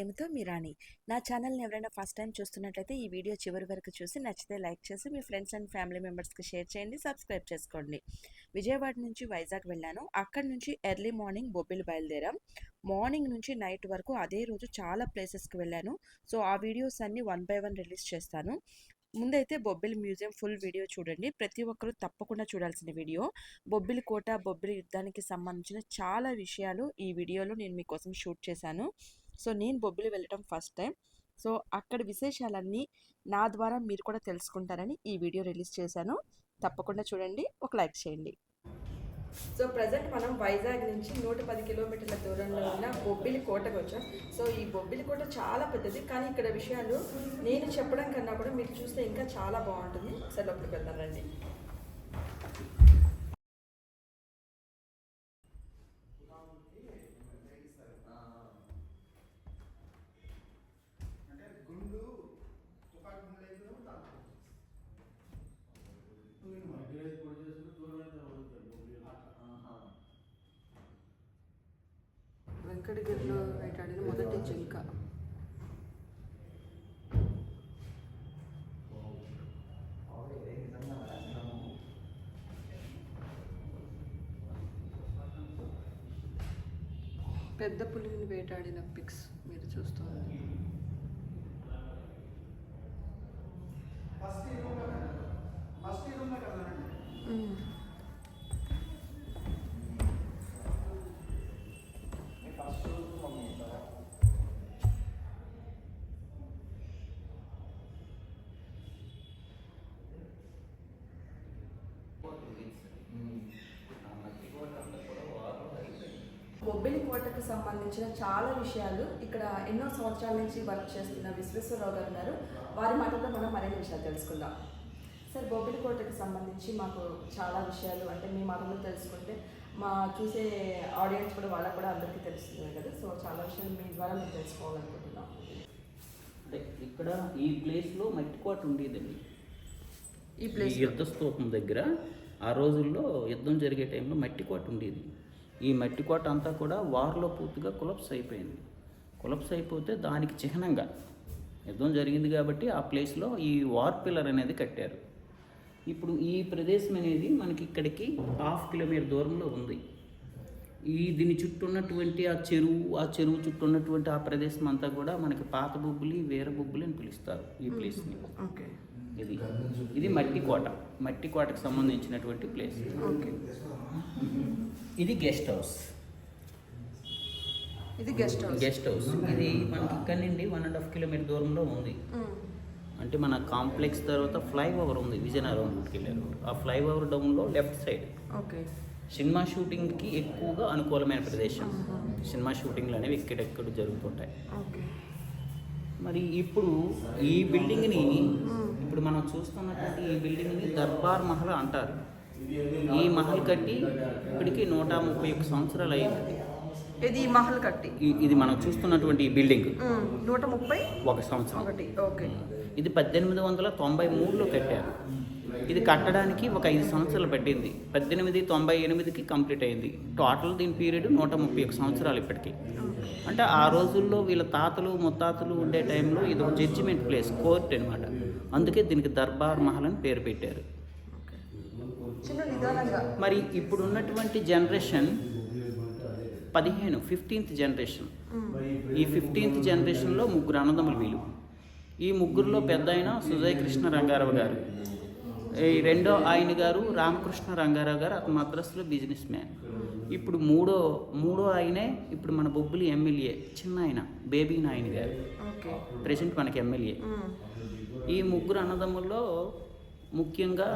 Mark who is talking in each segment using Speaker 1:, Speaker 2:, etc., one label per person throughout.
Speaker 1: ప్రేమతో మీ రాణి. నా ఛానల్ని ఎవరైనా ఫస్ట్ టైం చూస్తున్నట్లయితే ఈ వీడియో చివరి వరకు చూసి నచ్చితే లైక్ చేసి మీ ఫ్రెండ్స్ అండ్ ఫ్యామిలీ మెంబర్స్కి షేర్ చేయండి సబ్స్క్రైబ్ చేసుకోండి. విజయవాడ నుంచి వైజాగ్ వెళ్ళాను. అక్కడి నుంచి ఎర్లీ మార్నింగ్ బొబ్బిలి బయలుదేరాం. మార్నింగ్ నుంచి నైట్ వరకు అదే రోజు చాలా ప్లేసెస్కి వెళ్ళాను. సో ఆ వీడియోస్ అన్ని వన్ బై వన్ రిలీజ్ చేస్తాను. ముందైతే బొబ్బిలి మ్యూజియం ఫుల్ వీడియో చూడండి. ప్రతి ఒక్కరూ తప్పకుండా చూడాల్సిన వీడియో. బొబ్బిలి కోట బొబ్బిలి యుద్ధానికి సంబంధించిన చాలా విషయాలు ఈ వీడియోలో నేను మీకోసం షూట్ చేశాను. సో నేను బొబ్బిలి వెళ్ళటం ఫస్ట్ టైం. సో అక్కడ విశేషాలన్నీ నా ద్వారా మీరు కూడా తెలుసుకుంటారని ఈ వీడియో రిలీజ్ చేశాను. తప్పకుండా చూడండి ఒక లైక్ చేయండి. సో ప్రజెంట్ మనం వైజాగ్ నుంచి నూట పది కిలోమీటర్ల దూరంలో ఉన్న బొబ్బిలి కోటకు వచ్చాం. సో ఈ బొబ్బిలి కోట చాలా పెద్దది కానీ ఇక్కడ విషయాలు నేను చెప్పడం కన్నా కూడా మీరు చూస్తే ఇంకా చాలా బాగుంటుంది. సరే లోపలికి వెళ్దాం రండి. పెద్ద పులిని వేటాడిన పిక్స్ మీరు చూస్తున్నారు బొబ్బిలి కోటకు సంబంధించిన చాలా విషయాలు ఇక్కడ ఎన్నో సంవత్సరాల నుంచి వర్క్ చేస్తున్న విశ్వేశ్వరరావు గారు ఉన్నారు. వారి మాటల్లో మనం మరిన్ని విషయాలు తెలుసుకుందాం. సార్ బొబ్బిలి కోటకు సంబంధించి మాకు చాలా విషయాలు అంటే మీ మాటల్లో తెలుసుకుంటే మా చూసే ఆడియన్స్ కూడా వాళ్ళకు కూడా అందరికీ తెలుస్తుంది కదా. సో చాలా విషయాలు మీ ద్వారా మేము తెలుసుకోవాలనుకుంటున్నాం.
Speaker 2: అంటే ఇక్కడ ఈ ప్లేస్లో మట్టి కోట ఉండేదండి.
Speaker 1: ఈ
Speaker 2: ఈ
Speaker 1: ప్లేస్
Speaker 2: యుద్ధ స్తూపం దగ్గర ఆ రోజుల్లో యుద్ధం జరిగే టైంలో మట్టి కోట ఉండేది. ఈ మట్టి కోట అంతా కూడా వార్లో పూర్తిగా కొలప్స్ అయిపోయింది. కొలప్స్ అయిపోతే దానికి చిహ్నంగా యుద్ధం జరిగింది కాబట్టి ఆ ప్లేస్లో ఈ వార్ పిల్లర్ అనేది కట్టారు. ఇప్పుడు ఈ ప్రదేశం అనేది మనకి ఇక్కడికి హాఫ్ కిలోమీటర్ దూరంలో ఉంది. ఈ దీని చుట్టూ ఉన్నటువంటి ఆ చెరువు ఆ చెరువు చుట్టూ ఉన్నటువంటి ఆ ప్రదేశం అంతా కూడా మనకి పాత బొబ్బులి వీర బొబ్బులి అని పిలుస్తారు ఈ ప్లేస్ని.
Speaker 1: ఓకే.
Speaker 2: ఇది. ఇది మట్టి కోట. మట్టి కోటకు సంబంధించినటువంటి ప్లేస్
Speaker 1: ఓకే
Speaker 2: ఇది గెస్ట్ హౌస్
Speaker 1: ఇది గెస్ట్ హౌస్
Speaker 2: గెస్ట్ హౌస్ ఇది మనకి ఇక్కడ నుండి వన్ అండ్ హాఫ్ కిలోమీటర్ దూరంలో ఉంది. అంటే మన కాంప్లెక్స్ తర్వాత ఫ్లైఓవర్ ఉంది విజయనగరం రూట్కి వెళ్ళారు. ఆ ఫ్లైఓవర్ డౌన్లో లెఫ్ట్ సైడ్
Speaker 1: ఓకే
Speaker 2: సినిమా షూటింగ్కి ఎక్కువగా అనుకూలమైన ప్రదేశం. సినిమా షూటింగ్లు అనేవి ఎక్కడెక్కడ జరుగుతుంటాయి.
Speaker 1: ఓకే
Speaker 2: మరి ఇప్పుడు ఈ బిల్డింగ్ని ఇప్పుడు మనం చూస్తున్నటువంటి ఈ బిల్డింగ్ని దర్బార్ మహల్ అంటారు. ఈ మహల్ కట్టి ఇప్పటికి నూట ముప్పై ఒక్క సంవత్సరాలు అయింది
Speaker 1: ఇది మహల్ కట్టి.
Speaker 2: ఇది మనం చూస్తున్నటువంటి ఈ బిల్డింగ్.
Speaker 1: నూట ముప్పై
Speaker 2: ఒక సంవత్సరం.
Speaker 1: ఒకటి ఓకే.
Speaker 2: ఇది పద్దెనిమిది వందల తొంభై మూడులో కట్టారు. ఇది కట్టడానికి ఒక ఐదు సంవత్సరాలు పట్టింది. పద్దెనిమిది తొంభై ఎనిమిదికి కంప్లీట్ అయింది. టోటల్ దీని పీరియడ్ నూట ముప్పై ఒక సంవత్సరాలు ఇప్పటికి. అంటే ఆ రోజుల్లో వీళ్ళ తాతలు ముత్తాతలు ఉండే టైంలో ఇది ఒక జడ్జిమెంట్ ప్లేస్ కోర్ట్ అనమాట అందుకే దీనికి దర్బార్ మహల్ అని పేరు పెట్టారు. మరి ఇప్పుడు ఉన్నటువంటి జనరేషన్ పదిహేను ఫిఫ్టీన్త్ జనరేషన్ ఈ ఫిఫ్టీన్త్ జనరేషన్లో ముగ్గురు అన్నదమ్ములు వీళ్ళు. ఈ ముగ్గురులో పెద్ద ఆయన సుజయ్ కృష్ణ రంగారావు గారు. ఈ రెండో ఆయన గారు రామకృష్ణ రంగారావు గారు అతను మద్రాసులో బిజినెస్ మ్యాన్ ఇప్పుడు మూడో మూడో ఆయనే ఇప్పుడు మన బొబ్బులి ఎమ్మెల్యే చిన్న ఆయన బేబీ నాయన గారు. ప్రెసెంట్ మనకి ఎమ్మెల్యే.
Speaker 1: మ్మ్.
Speaker 2: ఈ ముగ్గురు అన్నదమ్ముల్లో ముఖ్యంగా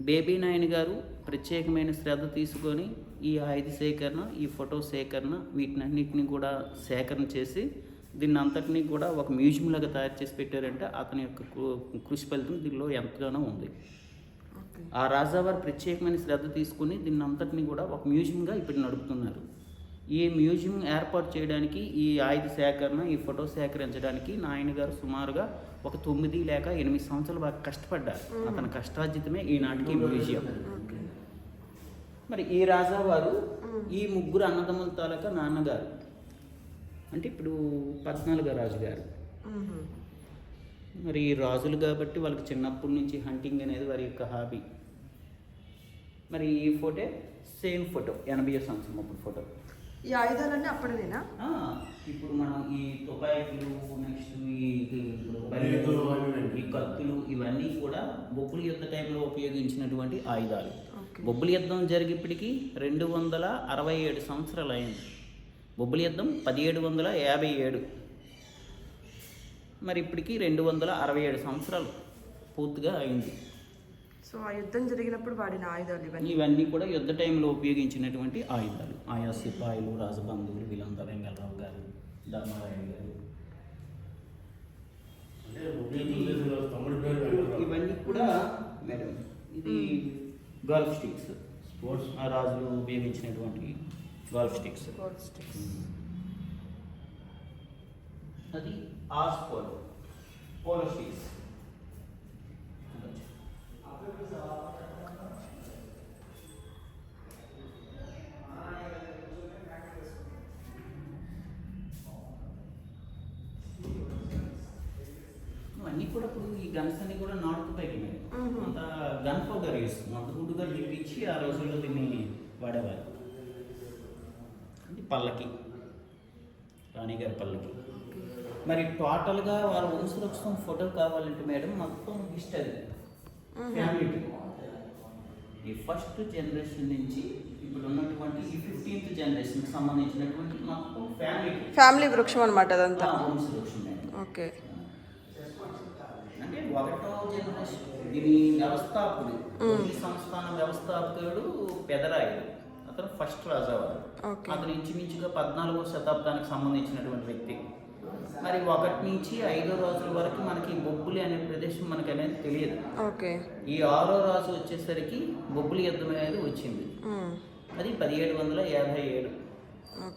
Speaker 2: బేబీ నాయన్ గారు ప్రత్యేకమైన శ్రద్ధ తీసుకొని ఈ ఆయుధ సేకరణ ఈ ఫోటో సేకరణ వీటినన్నిటిని కూడా సేకరణ చేసి దీన్ని అంతటినీ కూడా ఒక మ్యూజియం లాగా తయారు చేసి పెట్టారంటే అతని యొక్క కృషి ఫలితం దీనిలో ఎంతగానో ఉంది. ఆ రాజావారు ప్రత్యేకమైన శ్రద్ధ తీసుకుని దీన్ని అంతటిని కూడా ఒక మ్యూజియంగా ఇప్పుడు నడుపుతున్నారు. ఈ మ్యూజియం ఏర్పాటు చేయడానికి ఈ ఆయుధ సేకరణ ఈ ఫోటో సేకరించడానికి నాయన గారు సుమారుగా ఒక తొమ్మిది లేక ఎనిమిది సంవత్సరాలు బాగా కష్టపడ్డారు. అతని కష్టార్జితమే ఈనాటికి మ్యూజియం. మరి ఈ రాజావారు ఈ ముగ్గురు అన్నదమ్ముల తాలూకా నాన్నగారు. అంటే ఇప్పుడు పద్నాలుగో రాజు గారు. మరి ఈ రాజులు కాబట్టి వాళ్ళకి చిన్నప్పటి నుంచి హంటింగ్ అనేది వారి యొక్క హాబీ మరి ఈ ఫోటో సేమ్ ఫోటో ఎనభై సంవత్సరం అప్పుడు ఫోటో.
Speaker 1: ఈ ఆయుధాలన్నీ అప్పటివేనా?
Speaker 2: ఆ, ఇప్పుడు మనం ఈ తుపాకులు నెక్స్ట్ ఈ ఈ కత్తులు ఇవన్నీ కూడా బొబ్బుల యుద్ధ టైంలో ఉపయోగించినటువంటి ఆయుధాలు. బొబ్బుల యుద్ధం జరిగిప్పటికి రెండు వందల అరవై ఏడు సంవత్సరాలు అయింది. బొబ్బుల యుద్ధం పదిహేడు వందల యాభై ఏడు. మరి ఇప్పటికి రెండు వందల అరవై ఏడు సంవత్సరాలు పూర్తిగా అయింది.
Speaker 1: సో ఆ యుద్ధం జరిగినప్పుడు వాడిన ఆయుధాలు ఇవన్నీ?
Speaker 2: ఇవన్నీ కూడా యుద్ధ టైంలో ఉపయోగించినటువంటి ఆయుధాలు. ఆయా సిపాయిలు రాజబంధువులు వీళ్ళంతా వెంగళరావు గారు ధర్మారాయణ గారు. ఇవన్నీ కూడా మేడం ఇది గల్ఫ్ స్టిక్స్.
Speaker 3: స్పోర్ట్స్
Speaker 2: ఆ రాజులు ఉపయోగించినటువంటి గల్ఫ్ స్టిక్స్
Speaker 1: గోల్డ్ స్టిక్స్
Speaker 2: అది ఆర్స్ పోలో పోలో స్టిక్స్ అన్నీ కూడా ఇప్పుడు ఈ గన్స్ అన్ని కూడా నాటుకు. అంత గన్ పౌడర్ యూస్ మందుగుడ్డుగా లిప్పించి ఆ రోజుల్లో దీన్ని పల్లకి రాణిగారి పల్లకి. మరి టోటల్గా వాళ్ళ వంశవృక్షం ఫోటో కావాలంటే మేడం మొత్తం హిస్టరీ ఫ్యామిలీ. ఈ ఫస్ట్ జనరేషన్ నుంచి ఇప్పుడు ఉన్నటువంటి ఈ ఫిఫ్టీన్త్ జనరేషన్కి సంబంధించినటువంటి మొత్తం ఫ్యామిలీ.
Speaker 1: ఫ్యామిలీ వృక్షం అనమాట అదంతా.
Speaker 2: వంశవృక్షం
Speaker 1: ఓకే.
Speaker 2: అంటే ఒకటో జనరేషన్ దీని వ్యవస్థాపకుడు ఈ సంస్థాన వ్యవస్థాపకుడు పెదరాయుడు. అతను ఫస్ట్ రాజావారు అతను ఇంచుమించుగా పద్నాలుగో శతాబ్దానికి సంబంధించినటువంటి వ్యక్తి. మరి ఒకటి నుంచి ఐదో రోజుల వరకు మనకి బొబ్బులి అనే ప్రదేశం మనకి అనేది తెలియదు ఈ ఆరో రాజు వచ్చేసరికి బొబ్బులి యుద్ధం అనేది వచ్చింది. అది పదిహేడు వందల యాభై ఏడు.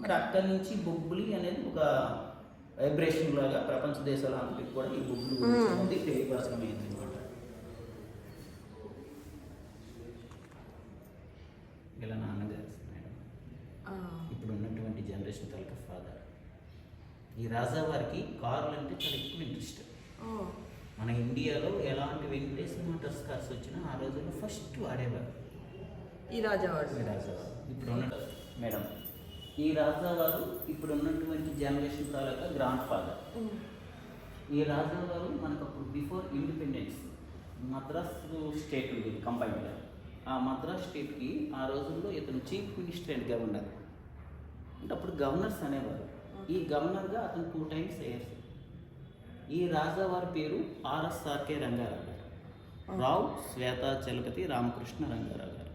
Speaker 2: మరి అక్కడి నుంచి బొబ్బులి అనేది ఒక వైబ్రేషన్ లాగా ప్రపంచ దేశాల అంతటికి కూడా ఈ బొబ్బులి గురించి తెలియపరచడమైంది అనమాట ఇలా నాన్నగారు మేడం
Speaker 1: ఆ.
Speaker 2: ఇప్పుడు ఉన్నటువంటి జనరేషన్ తలక ఫాదర్. ఈ రాజా వారికి కార్లు అంటే చాలా ఎక్కువ ఇంట్రెస్ట్. మన ఇండియాలో ఎలాంటి వెంకటేశ్వర మోటార్స్ కార్స్ వచ్చినా ఆ రోజుల్లో ఫస్ట్ వాడేవారు.
Speaker 1: ఈ రాజావాడు
Speaker 2: ఈ రాజావారు ఇప్పుడు ఉన్న మేడం ఈ రాజావారు ఇప్పుడు ఉన్నటువంటి జనరేషన్ తాలూకా గ్రాండ్ ఫాదర్. ఈ రాజావారు మనకు అప్పుడు బిఫోర్ ఇండిపెండెన్స్ మద్రాస్ స్టేట్ ఉండేది కంబైన్గా ఆ మద్రాస్ స్టేట్కి ఆ రోజుల్లో ఇతను చీఫ్ మినిస్టర్ అండ్ గవర్నర్. అంటే అప్పుడు గవర్నర్స్ అనేవారు. ఈ గవర్నర్గా అతను టూ టైమ్స్ అయ్యారు. ఈ రాజావారి పేరు ఆర్ఎస్ఆర్కే రంగారావు గారు. రావు శ్వేత చలపతి రామకృష్ణ రంగారావు గారు.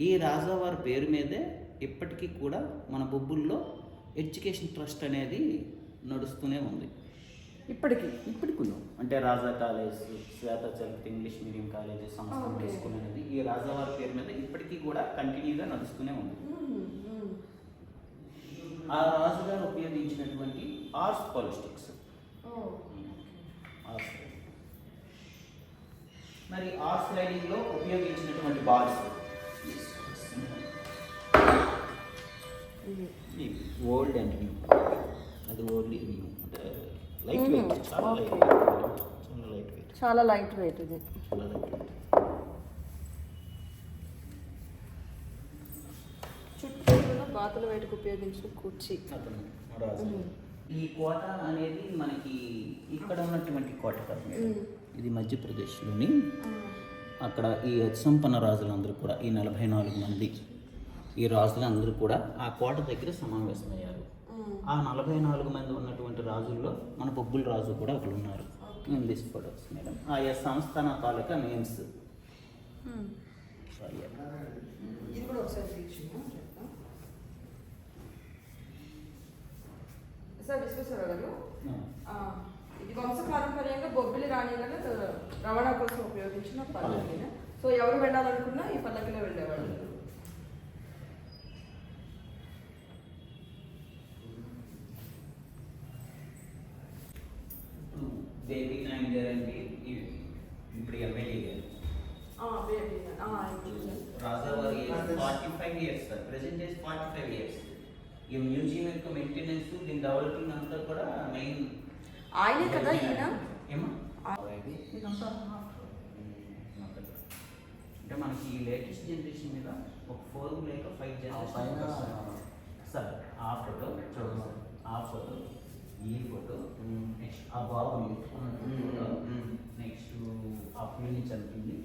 Speaker 2: ఈ రాజావారి పేరు మీదే ఇప్పటికీ కూడా మన బొబ్బుల్లో ఎడ్యుకేషన్ ట్రస్ట్ అనేది నడుస్తూనే ఉంది.
Speaker 1: ఇప్పటికి
Speaker 2: ఇప్పటికి అంటే Raja college Swetha Chalapathi English medium college. School అనేది ఈ రాజావారి పేరు మీద ఇప్పటికీ కూడా కంటిన్యూగా నడుస్తూనే ఉంది. ఆ రాజుగారు ఉపయోగించినటువంటి ఆర్ట్స్ పాలిస్టిక్స్. మరి ఆర్ట్స్ రైడింగ్లో ఉపయోగించినటువంటి బాల్స్. Old and new. అది ఓల్డ్ న్యూ. అంటే లైట్ వెయిట్ చాలా లైట్ వెయిట్ చాలా లైట్ వెయిట్
Speaker 1: చాలా లైట్ వెయిట్ ఇది.
Speaker 2: చాలా లైట్ వెయిట్
Speaker 1: బాతుల వేటకు ఉపయోగించిన కుర్చీ.
Speaker 2: అతను రాజు ఈ కోట అనేది మనకి ఇక్కడ ఉన్నటువంటి కోట కాదు. ఇది మధ్యప్రదేశ్లోని అక్కడ ఈ సంపన్న రాజులందరూ కూడా ఈ నలభై నాలుగు మంది ఈ రాజులందరూ కూడా ఆ కోట దగ్గర సమావేశమయ్యారు. ఆ నలభై నాలుగు మంది ఉన్నటువంటి రాజుల్లో మన బొబ్బుల రాజు కూడా ఒకరు ఉన్నారు ఇన్ దిస్ ఫోటోస్ మేడం. ఆయా సంస్థాన తాలూకా నేమ్స్. సారీ
Speaker 1: ఇది కూడా ఒకసారి తీర్చున్నా చెప్తాం సార్ విశ్వేశ్వర గారు ఇది వంశపారంపర్యంగా బొబ్బిలి రాణి గారు రవాణా కోసం ఉపయోగించిన పల్లకి సో ఎవరు వెళ్ళాలనుకున్నా ఈ పల్లకిలో వెళ్ళేవాళ్ళు.
Speaker 2: బేబీ నాయన్ గారు అంటే ఇప్పుడు ఎమ్మెల్యే గారు
Speaker 1: ఆ, baby. ఆ, ఇది చూసాను.
Speaker 2: రాజావారి forty five years sir present age forty five years ఈ మ్యూజియం యొక్క మెయింటెనెన్స్ దీని డెవలపింగ్ అంతా కూడా మెయిన్
Speaker 1: ఆయనే కదా ఈయన?
Speaker 2: ఏమా? అంటే మనకి ఈ లేటెస్ట్ జనరేషన్ మీద ఒక ఫోర్ లేక ఫైవ్ జనరేషన్ సార్ ఆ ఫోటో చూడండి సార్. ఆ ఫోటో ఈ ఫోటో నెక్స్ట్ ఆ బాబు నెక్స్ట్ ఆ పిల్లిని చంపింది.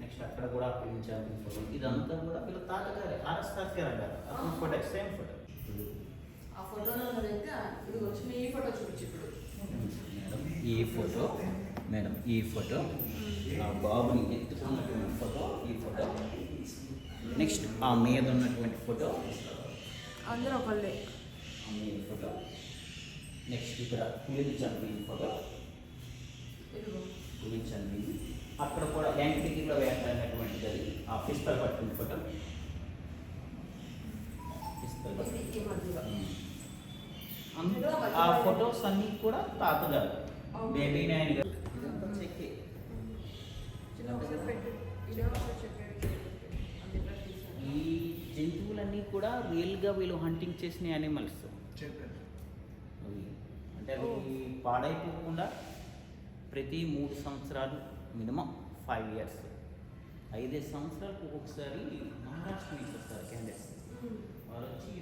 Speaker 2: నెక్స్ట్ అక్కడ కూడా ఆ పిల్లిని చంపిన ఫోటో. ఇదంతా కూడా వీళ్ళ తాతగారే ఆర్ఎస్ తాతగారు అంటారు. Photo same photo.
Speaker 1: ఆ ఫోటోలో ఉన్నదైతే ఇది వచ్చిన ఈ ఫోటో చూపించి ఇప్పుడు.
Speaker 2: మేడం ఈ ఫోటో మేడం ఈ ఫోటో ఆ బాబుని ఎత్తుకున్నటువంటి ఫోటో ఈ ఫోటో. నెక్స్ట్ ఆ మీద ఉన్నటువంటి ఫోటో.
Speaker 1: అందరూ ఒకళ్ళే.
Speaker 2: ఆ మీద ఫోటో. నెక్స్ట్ ఇక్కడ పులిని చంపిన ఫోటో. పులిని చంపింది. అక్కడ కూడా యాంటిటీలో వేటాడినటువంటిది అది. ఆ పిస్తల్ పట్టిన ఫోటో. పిస్తల్
Speaker 1: ఈ
Speaker 2: అందులో ఆ ఫొటోస్ అన్నీ కూడా తాతగారు. బేబీ నాయన గారు. చెక్కే. ఈ జంతువులన్నీ కూడా రియల్గా వీళ్ళు హంటింగ్ చేసిన యానిమల్స్ అవి అంటే అవి పాడైపోకుండా ప్రతి మూడు సంవత్సరాలు మినిమం ఫైవ్ ఇయర్స్. ఐదేసి సంవత్సరాలకు ఒక్కొక్కసారి మహారాష్ట్ర నుంచి వస్తారు క్యాండిడేట్స్ వాళ్ళు వచ్చి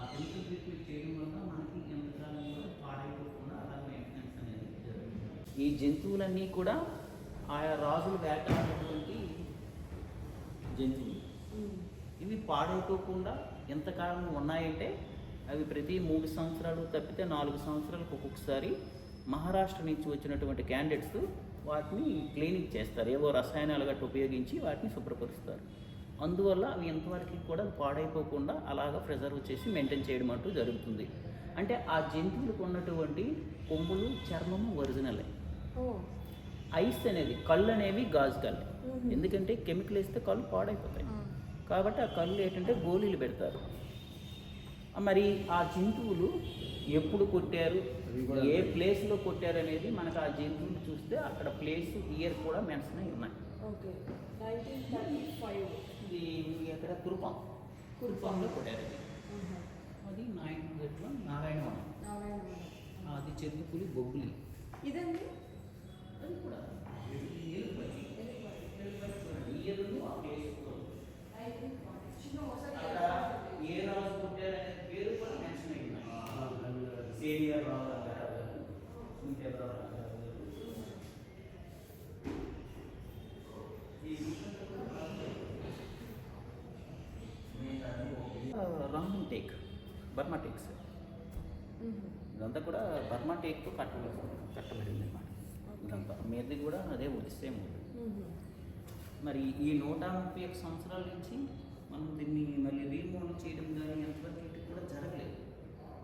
Speaker 2: ఆ కెమికల్ ట్రీట్మెంట్ చేయడం వల్ల మనకి ఎంతకాలం కూడా పాడైపోకుండా అలా మెయింటెనెన్స్ అనేది జరుగుతుంది. ఈ జంతువులన్నీ కూడా ఆయా రాజులు వేటాడినటువంటి జంతువులు. ఇవి పాడైపోకుండా ఎంతకాలం ఉన్నాయంటే అవి ప్రతి మూడు సంవత్సరాలు తప్పితే నాలుగు సంవత్సరాలకు ఒక్కొక్కసారి మహారాష్ట్ర నుంచి వచ్చినటువంటి క్యాండిడేట్స్ వాటిని క్లీనింగ్ చేస్తారు. ఏవో రసాయనాలు గట్టు ఉపయోగించి వాటిని శుభ్రపరుస్తారు. అందువల్ల అవి ఎంతవరకు కూడా పాడైపోకుండా అలాగా ప్రిజర్వ్ చేసి మెయింటైన్ చేయడం అంటూ జరుగుతుంది. అంటే ఆ జంతువులకు ఉన్నటువంటి కొమ్ములు చర్మము ఒరిజినలే. ఐస్ అనేది కళ్ళు అనేవి గాజు కళ్ళు ఎందుకంటే కెమికల్ వేస్తే కళ్ళు పాడైపోతాయి. కాబట్టి ఆ కళ్ళు ఏంటంటే గోళీలు పెడతారు. మరి ఆ జంతువులు ఎప్పుడు కొట్టారు? ఏ ప్లేస్లో కొట్టారు అనేది మనకు ఆ జంతువులు చూస్తే అక్కడ ప్లేస్ ఇయర్ కూడా మెన్షన్ అయి ఉన్నాయి.
Speaker 1: ఓకే.
Speaker 2: ఇది ఎక్కడ? కురుపాం. కురుపాంలో కొట్టారు. ఇది. అది నైన్ గట్ల నారాయణవనం అది చెరుకుపులి బొబ్బులి.
Speaker 1: ఇదండి?
Speaker 2: అది కూడా. ఏ రాజు కొట్టారనే పేరు కూడా మెన్షన్ అయి ఉన్నాయి సీనియర్ రాజు అంటారు జూనియర్ రాజు అంటారు ఈ రామన్ టేక్ బర్మా టేక్స్. ఇదంతా కూడా బర్మా టేక్తో కట్టబడి కట్టబడింది అనమాట ఇదంతా మీది కూడా అదే సేమ్ వుడ్ మరి ఈ నూట ముప్పై ఒక్క సంవత్సరాల నుంచి మనం దీన్ని మళ్ళీ రీమోడల్ చేయడం కానీ ఎంతవరకు కూడా జరగలేదు.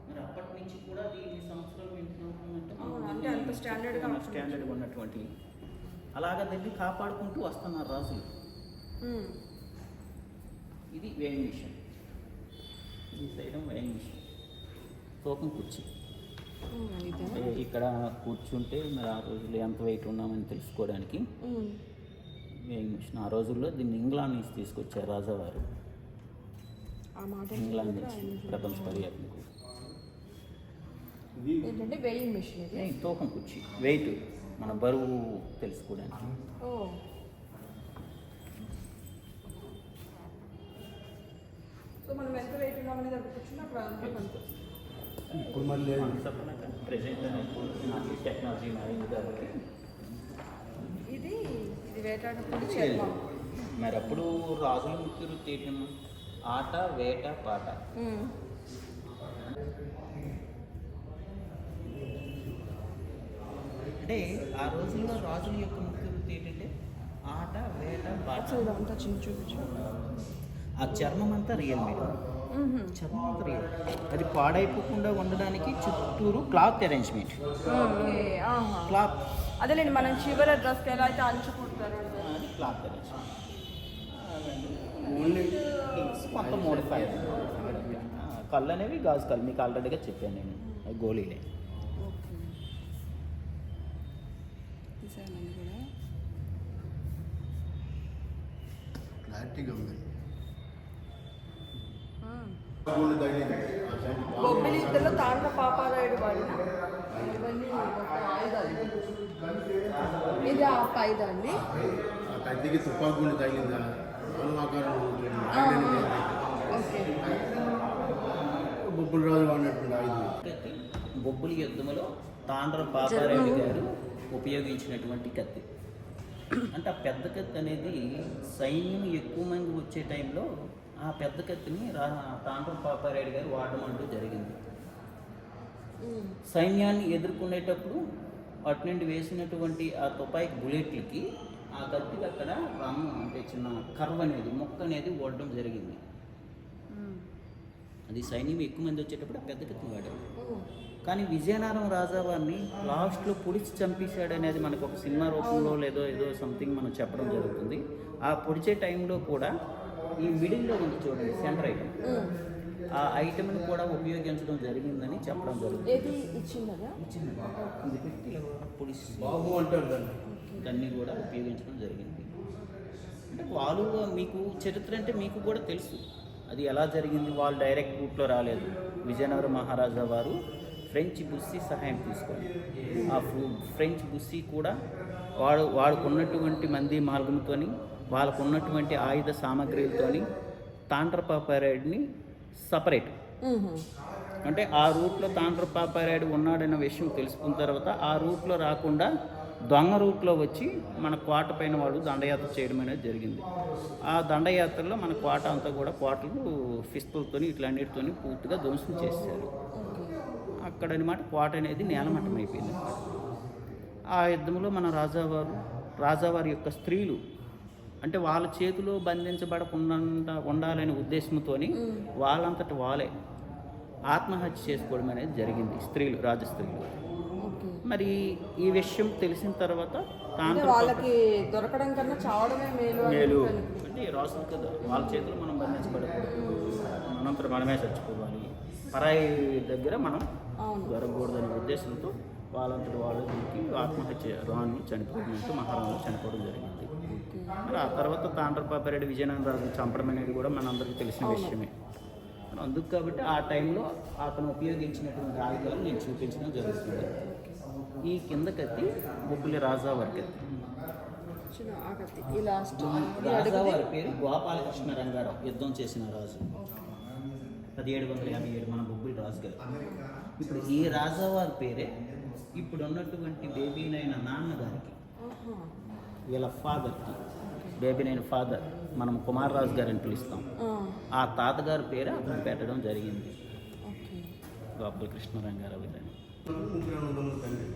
Speaker 2: మరి అప్పటి నుంచి కూడా అది ఇన్ని సంవత్సరాలు
Speaker 1: ఉంటుంది.
Speaker 2: స్టాండర్డ్గా ఉన్నటువంటి అలాగా దీన్ని కాపాడుకుంటూ వస్తున్నారు రాజులు. ఇది వేయింగ్ మిషన్. ఈ సైడ్ వేయింగ్ మిషన్ తూకం కుర్చీ ఇక్కడ కూర్చుంటే మరి ఆ రోజుల్లో ఎంత వెయిట్ ఉన్నామని తెలుసుకోవడానికి వేయింగ్ మిషన్ ఆ రోజుల్లో దీన్ని ఇంగ్లాండ్ నుంచి తీసుకొచ్చారు రాజావారు. ఇంగ్లాండ్ నుంచి ప్రపంచ పర్యటనకు
Speaker 1: ఏంటంటే వెయింగ్ మిషన్
Speaker 2: తూకం కుర్చీ. వెయిట్ మన బరువు తెలుసుకోవడానికి.
Speaker 1: ఉన్నామని దగ్గర కూర్చున్నా అక్కడ
Speaker 3: ఇప్పుడు మళ్ళీ
Speaker 2: టెక్నాలజీ
Speaker 1: ఇది ఇది వేటాడప్పుడు చర్మం
Speaker 2: మరి అప్పుడు రాజుల ముఖ్యులు తీయటం ఆట వేట పాట. అంటే ఆ రోజుల్లో రాజుల యొక్క ముఖ్య వృత్తి ఏంటంటే ఆట వేట పాట.
Speaker 1: చూడు అంతా చిన్న చూపించు
Speaker 2: ఆ చర్మం అంతా రియల్ మేడం చర్మం అంతా రియల్ అది పాడైపోకుండా ఉండడానికి చుట్టూరు క్లాత్ అరేంజ్మెంట్.
Speaker 1: ఓకే ఆహా.
Speaker 2: క్లాత్.
Speaker 1: అదేలేండి మనం చివరి డ్రెస్కి ఎలా అయితే అంచు కుడతారు.
Speaker 2: అది క్లాత్ అరేంజ్మెంట్.
Speaker 3: ఓన్లీ
Speaker 2: కొంత మోడిఫై కళ్ళు అనేవి గాజు కళ్ళు. మీకు ఆల్రెడీగా చెప్పాను నేను. అవి గోళీలే.
Speaker 1: ఓకే తీసానండి కూడా.
Speaker 3: క్లారిటీగా ఉంది.
Speaker 1: బొబ్బిలి యుద్ధంలో తాండ్ర పాపారాయుడు వాడిన ఇవన్నీ ఒక ఆయుధాలు. ఇది ఆ ఆయుధాన్ని.
Speaker 3: ఆ కత్తికి తుపాకు గుండె తగిలిందా? బొబ్బుల రాజు వాడినటువంటి ఆయుధం.
Speaker 2: కత్తి. బొబ్బులి యుద్ధంలో తాండ్ర పాపారెడ్డి గారు ఉపయోగించినటువంటి కత్తి. అంటే ఆ పెద్ద కత్తి అనేది సైన్యం ఎక్కువ మంది వచ్చే టైంలో ఆ పెద్ద కత్తిని రా తాండ్ర పాపారెడ్డి గారు వాడడం అంటూ జరిగింది. సైన్యాన్ని ఎదుర్కొనేటప్పుడు అటు నుండి వేసినటువంటి ఆ తుపాయి బుల్లెట్లకి ఆ కత్తికి అక్కడ రమ్ము అంటే చిన్న కర్వ్ అనేది మొక్క అనేది ఓడడం జరిగింది. అది సైన్యం ఎక్కువ మంది వచ్చేటప్పుడు ఆ పెద్ద కత్తి వాడారు. కానీ విజయనగరం రాజావారిని లాస్ట్లో పొడిచి చంపేశాడు అనేది మనకు ఒక సినిమా రూపంలో లేదో ఏదో సంథింగ్ మనం చెప్పడం జరుగుతుంది. ఆ పొడిచే టైంలో కూడా ఈ మిడిల్లో ఉంది చూడండి సెంటర్ ఐటమ్ ఆ. ఐటమ్ని కూడా ఉపయోగించడం జరిగిందని చెప్పడం జరుగుతుంది.
Speaker 1: ఏది
Speaker 2: ఇది పెట్టి
Speaker 3: బాబు అంటారు దాన్ని.
Speaker 2: దాన్ని కూడా ఉపయోగించడం జరిగింది. అంటే వాళ్ళు మీకు చరిత్ర అంటే మీకు కూడా తెలుసు. అది ఎలా జరిగింది? వాళ్ళు డైరెక్ట్ రూట్లో రాలేదు. విజయనగర మహారాజా వారు ఫ్రెంచ్ బుస్సీ సహాయం తీసుకొని. ఆ ఫ్రు- ఫ్రెంచ్ బుస్సీ కూడా వాడు వాడుకున్నటువంటి మంది మార్గంతోని వాళ్ళకు ఉన్నటువంటి ఆయుధ సామాగ్రిలతోని తాండ్రపాపారాయుడిని సపరేట్. అంటే ఆ రూట్లో తాండ్రపాపారాయుడు ఉన్నాడన్న విషయం తెలుసుకున్న తర్వాత ఆ రూట్లో రాకుండా దొంగ రూట్లో వచ్చి మన కోట పైన వాడు దండయాత్ర చేయడం అనేది జరిగింది. ఆ దండయాత్రలో మన కోట అంతా కూడా కోటలు ఫిస్తులతో ఇట్లాంటితోని పూర్తిగా ధ్వంసం చేశారు అక్కడ అనమాట కోట అనేది నేలమట్టం అయిపోయింది ఆ యుద్ధంలో మన రాజావారు రాజావారి యొక్క స్త్రీలు అంటే వాళ్ళ చేతిలో బంధించబడకుండా ఉండాలనే ఉద్దేశంతో వాళ్ళంతట వాళ్ళే ఆత్మహత్య చేసుకోవడం అనేది జరిగింది స్త్రీలు
Speaker 1: ఓకే.
Speaker 2: మరి ఈ విషయం తెలిసిన తర్వాత
Speaker 1: వాళ్ళకి దొరకడం కన్నా చావడమే మేలు అని
Speaker 2: మేలు. అంటే రాసులు కదా వాళ్ళ చేతిలో మనం బంధించబడకూడదు. మనంతట మనమే చచ్చిపోవాలి. పరాయి దగ్గర మనం
Speaker 1: అవును.
Speaker 2: దొరకకూడదనే ఉద్దేశంతో వాళ్ళంతటి వాళ్ళు దీనికి ఆత్మహత్య రాణి చనిపోయినట్టు మహారాణి చనిపోవడం జరిగింది. మరి ఆ తర్వాత తాండ్రపాపారెడ్డి విజయనగరం రాజుని చంపడం అనేది కూడా మనందరికీ తెలిసిన విషయమే. అందుకు కాబట్టి ఆ టైంలో అతను ఉపయోగించినటువంటి ఆయుధాలు నేను చూపించడం జరుగుతుంది. ఈ కింద కత్తి బొబ్బులి రాజావారి కత్తి.
Speaker 1: చిన్న ఆగతి ఈ లాస్ట్
Speaker 2: రాజావారి పేరు గోపాలకృష్ణ రంగారావు యుద్ధం చేసిన రాజు. పదిహేడు వందల యాభై ఏడు మన బొబ్బులి రాజు గారు. ఇప్పుడు ఈ రాజావారి పేరే ఇప్పుడు ఉన్నటువంటి బేబీనైన నాన్నగారికి వీళ్ళ ఫాదర్కి బేబీనైన ఫాదర్ మనం కుమారరాజు గారు అని పిలుస్తాం. ఆ. తాతగారి పేరు అతను పెట్టడం జరిగింది.
Speaker 1: ఓకే.
Speaker 2: గోపాలకృష్ణ రంగారావు గారు అని
Speaker 3: ముగ్గురు అన్నదమ్ముల తండ్రి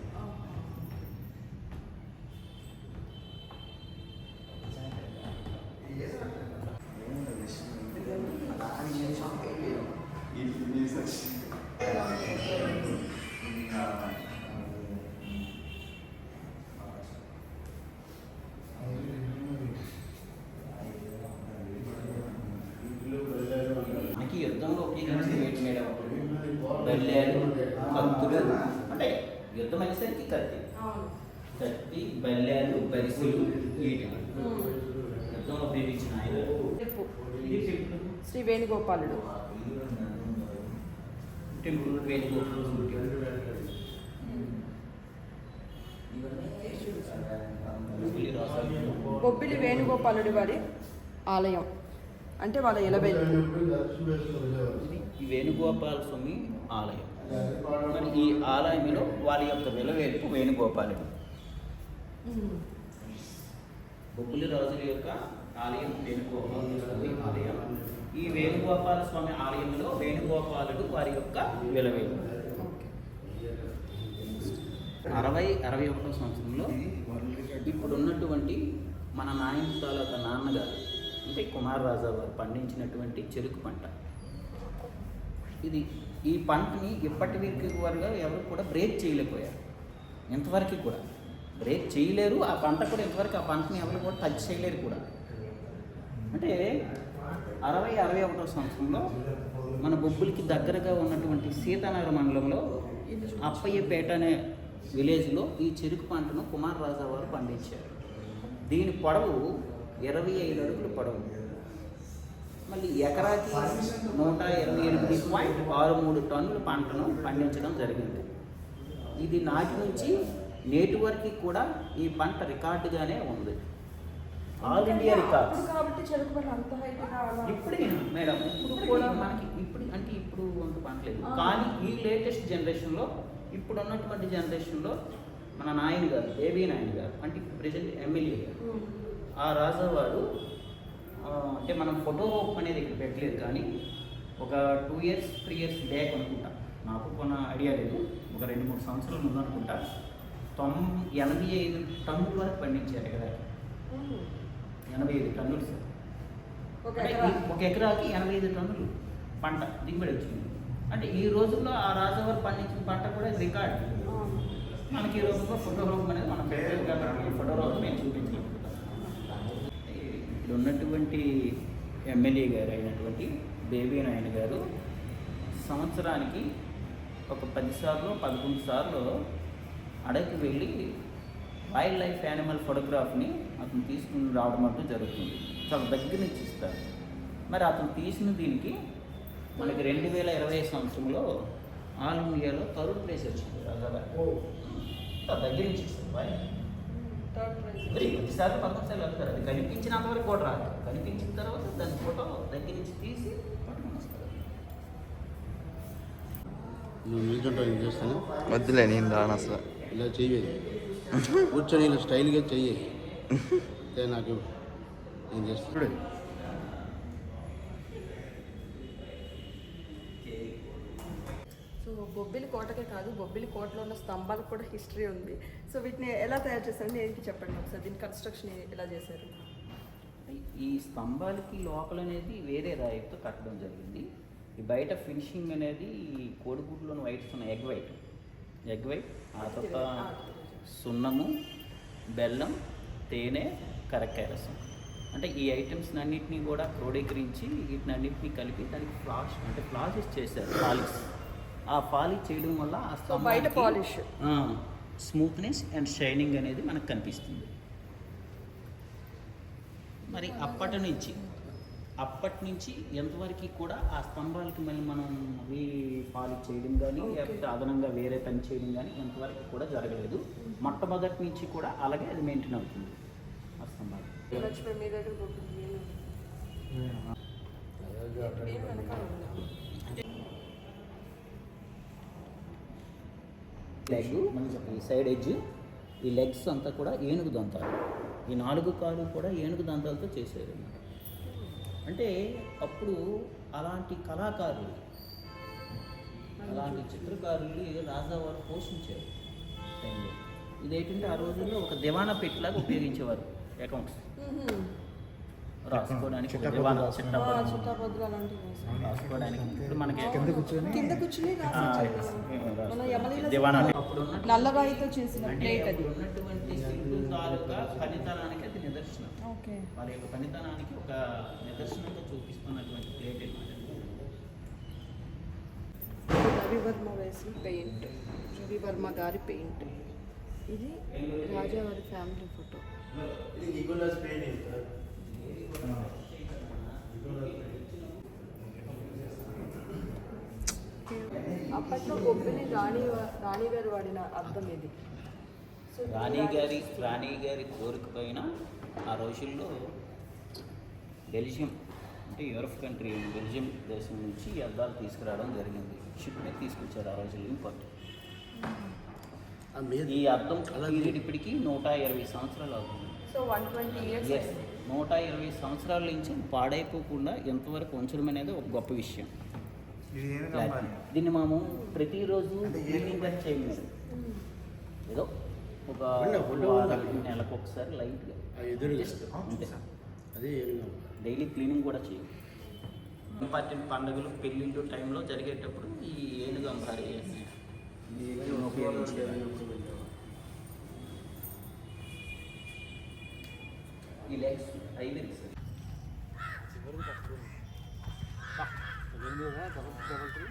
Speaker 2: మనకి యుద్ధంలో ఉపయోగించిన వేటి మీద బల్లేలు కత్తులు అంటే యుద్ధం అనేసరికి కత్తి
Speaker 1: అవును
Speaker 2: కత్తి బల్లేలు బరిసెలు వీటి యుద్ధంలో ఉపయోగించిన ఆయుధాలు
Speaker 1: చెప్పు
Speaker 2: ఇది టెంపుల్
Speaker 1: శ్రీ వేణుగోపాలుడు.
Speaker 2: బొబ్బిలి
Speaker 1: వేణుగోపాలుడి వారి ఆలయం. అంటే వాళ్ళ
Speaker 2: ఈ వేణుగోపాల స్వామి ఆలయం. మరి ఈ ఆలయంలో వాళ్ళ యొక్క వెలవేలుపు వేణుగోపాలుడు. బొబ్బులి రాజుల యొక్క ఆలయం వేణుగోపాల స్వామి ఆలయం. ఈ వేణుగోపాల స్వామి ఆలయంలో వేణుగోపాలుడు వారి యొక్క వెలవేలు అరవై అరవై ఒకటో సంవత్సరంలో ఇప్పుడు ఉన్నటువంటి మన నాయన తాలూకా నాన్నగారు అంటే కుమారరాజా వారు పండించినటువంటి చెరుకు పంట. ఇది ఈ పంటని ఇప్పటి వరకు ఎవరు కూడా బ్రేక్ చేయలేకపోయారు. ఇంతవరకు కూడా. బ్రేక్ చేయలేరు ఆ పంట కూడా ఇంతవరకు ఆ పంటని ఎవరు కూడా టచ్ చేయలేరు కూడా. అంటే అరవై అరవై ఒకటో సంవత్సరంలో మన బొబ్బులకి దగ్గరగా ఉన్నటువంటి సీతానగర మండలంలో అప్పయ్యపేట అనే విలేజ్లో ఈ చెరుకు పంటను కుమార్ రాజా వారు పండించారు. దీని పొడవు ఇరవై ఐదు అడుగుల పొడవు. మళ్ళీ ఎకరాకి నూట ఇరవై ఎనిమిది పాయింట్ ఆరు మూడు టన్నుల పంటను పండించడం జరిగింది. ఇది నాటి నుంచి నేటి వరకు కూడా ఈ పంట రికార్డుగానే ఉంది. ఆల్ ఇండియా రికార్డ్
Speaker 1: కాబట్టి చెరుకు పంట అంత హైట్
Speaker 2: ఇప్పుడే మేడం ఇప్పుడు కూడా మనకి ఇప్పుడు అంటే ఇప్పుడు అంత పంటలేదు కానీ ఈ లేటెస్ట్ జనరేషన్లో ఇప్పుడు ఉన్నటువంటి జనరేషన్లో మన నాయన గారు బేబీ నాయన గారు అంటే ఇప్పుడు ప్రజెంట్ ఎమ్మెల్యే గారు ఆ రాజావారు ఆ, అంటే మనం ఫోటో అనేది ఇక్కడ పెట్టలేదు కానీ ఒక two years three years back అనుకుంటా. నాకు కొన్న ఐడియా లేదు. ఒక రెండు మూడు సంవత్సరాల ముందు అనుకుంటా. తొమ్ ఎనభై ఐదు టన్నుల వరకు పండించారు ఎకరాకి. ఎనభై ఐదు టన్నులు సార్.
Speaker 1: ఒక
Speaker 2: ఎకరాకి ఎనభై ఐదు టన్నులు పంట దిగుబడి వచ్చింది. అంటే ఈ రోజుల్లో ఆ రాజావారు పండించిన పంట కూడా రికార్డ్. మనకి ఈ రోజుల్లో ఫోటో రూపం అనేది మనం పెట్టలేదు కాబట్టి ఈ ఫోటో రూపం మేము చూపించగలుగుతాం ఇక్కడ ఉన్నటువంటి ఎమ్మెల్యే గారు అయినటువంటి బేబీ నాయన గారు సంవత్సరానికి ఒక పది సార్లు పదకొండు సార్లు అడవికి వెళ్ళి వైల్డ్ లైఫ్ యానిమల్ ఫోటోగ్రాఫ్ని అతను తీసుకుని రావడం అంటూ జరుగుతుంది. చాలా దగ్గర నుంచి ఇస్తారు. మరి అతను తీసిన దీనికి మనకి రెండు వేల ఇరవై సంవత్సరంలో ఆల్ ఇండియాలో థర్డ్ ప్లేస్ వచ్చింది దగ్గర నుంచి ఇస్తారు ప్రతిసారి సార్లు వెళ్తారు. అది కనిపించినంత వరకు కూడా రాదు. కనిపించిన తర్వాత దాని ఫోటో దగ్గర నుంచి తీసి
Speaker 3: నువ్వు నిల్చుంటావు నేను చేస్తాను?
Speaker 4: వద్దులే నేను రాను అసలు.
Speaker 3: ఇలా చెయ్యేది కూర్చొని ఇలా స్టైల్గా చెయ్యేది అంటే నాకు నేను చేస్తాను
Speaker 1: సో బొబ్బిలి కోటకే కాదు బొబ్బిలి కోటలో ఉన్న స్తంభాలకు కూడా హిస్టరీ ఉంది. సో వీటిని ఎలా తయారు చేశారు? ఏంటి చెప్పండి ఒకసారి. దీని కన్స్ట్రక్షన్ ఎలా చేశారు?
Speaker 2: ఈ స్తంభాలకి లోపల అనేది వేరే రాయితో కట్టడం జరిగింది. ఈ బయట ఫినిషింగ్ అనేది ఈ కోడిగుడ్లోని వైట్స్ ఉన్నాయి. Egg white. ఎగ్ వైట్ ఆ తర్వాత సున్నము బెల్లం తేనె కరక్కాయ రసం. అంటే ఈ ఐటమ్స్ అన్నింటినీ కూడా క్రోడీకరించి వీటిని అన్నింటినీ కలిపి దానికి ఫ్లాష్ అంటే ఫ్లాషెస్ చేశారు పాలిష్. ఆ పాలిష్ చేయడం వల్ల ఆ
Speaker 1: బయట పాలిష్.
Speaker 2: స్మూత్నెస్ అండ్ షైనింగ్ అనేది మనకు కనిపిస్తుంది. మరి అప్పటి నుంచి అప్పటి నుంచి ఎంతవరకు కూడా ఆ స్తంభాలకి మళ్ళీ మనం అవి పాలిష్ చేయడం కానీ లేకపోతే అదనంగా వేరే పని చేయడం కానీ ఎంతవరకు కూడా జరగలేదు. మొట్టమొదటి నుంచి కూడా అలాగే అది మెయింటైన్ అవుతుంది ఆ స్తంభాలు? లెగ్ ఈ సైడ్ ఎడ్జ్ ఈ లెగ్స్ అంతా కూడా ఏనుగు దంతాలు. ఈ నాలుగు కాలు కూడా ఏనుగు దంతాలతో చేశారు అన్నమాట అంటే అప్పుడు అలాంటి కళాకారులు అలాంటి చిత్రకారులు రాజావారు పోషించారు టైంలో. ఇదేంటంటే ఆ రోజుల్లో ఒక దివానా పెట్టిలాగా ఉపయోగించేవారు అకౌంట్స్. రాసుకోవడానికి. రాసుకోవడానికి అప్పుడు
Speaker 1: నల్లరాయితో చేసిన ప్లేట్
Speaker 2: ఉన్నటువంటి అది నిదర్శనం
Speaker 1: ఓకే.
Speaker 2: వారి యొక్క పనితనానికి ఒక నిదర్శనంగా చూపిస్తున్నటువంటి ప్లేట్ అన్నమాట
Speaker 1: రవివర్మ వేసిన పెయింట్ రవివర్మ గారి పెయింట్ ఇది రాజావారి ఫ్యామిలీ ఫోటో అప్పట్లో బొబ్బిలి రాణి రాణి గారు వాడిన అర్థం ఇది.
Speaker 2: రాణి గారి రాణి గారి కోరిక పైన ఆ రోజుల్లో బెల్జియం అంటే యూరప్ కంట్రీ బెల్జియం దేశం నుంచి ఈ అద్దాలు తీసుకురావడం జరిగింది. షిప్ మీద తీసుకొచ్చారు ఆ రోజుల్లో ఇంపార్ట్ ఈ పీరియడ్ ఇప్పటికి నూట ఇరవై సంవత్సరాలు అవుతుంది.
Speaker 1: So one twenty years
Speaker 2: yes నూట ఇరవై సంవత్సరాల నుంచి పాడైపోకుండా ఎంతవరకు ఉంచడం అనేది ఒక గొప్ప విషయం. దీన్ని మనము ప్రతిరోజు క్లీనింగ్ ఏదో ఒక. నెలకు ఒకసారి లైట్గా.
Speaker 3: అదే ఏనుగు
Speaker 2: డైలీ క్లీనింగ్ కూడా చేయం. ఇంపార్టెంట్ పండుగలు పెళ్ళిళ్ళు టైంలో జరిగేటప్పుడు ఈ ఏనుగు అంబారి ఈ లెగ్స్ ఐవిల్స్
Speaker 1: అవును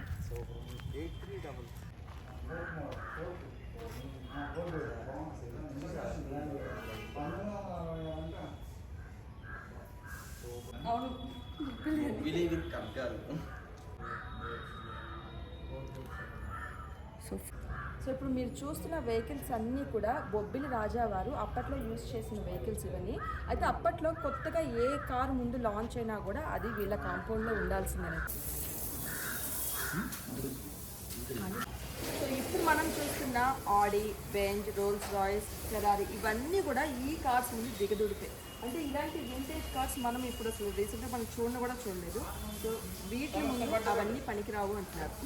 Speaker 1: ఇప్పుడు మీరు చూస్తున్న వెహికల్స్ అన్నీ కూడా బొబ్బిలి రాజా వారు అప్పట్లో యూజ్ చేసిన వెహికల్స్ ఇవన్నీ. అయితే అప్పట్లో కొత్తగా ఏ కారు ముందు లాంచ్ అయినా కూడా అది వీళ్ళ కాంపౌండ్లో ఉండాల్సిందే. సో ఇప్పుడు మనం చూస్తున్న Audi Benz Rolls Royals Ferrari ఇవన్నీ కూడా ఈ కార్స్ ముందు దిగదుడితే అంటే ఇలాంటి వింటేజ్ కార్స్ మనం ఇప్పుడు అసలు రీసెంట్గా మనం చూడడం కూడా చూడలేదు. సో వీటి ముందు అవన్నీ పనికిరావు అంటున్నారు.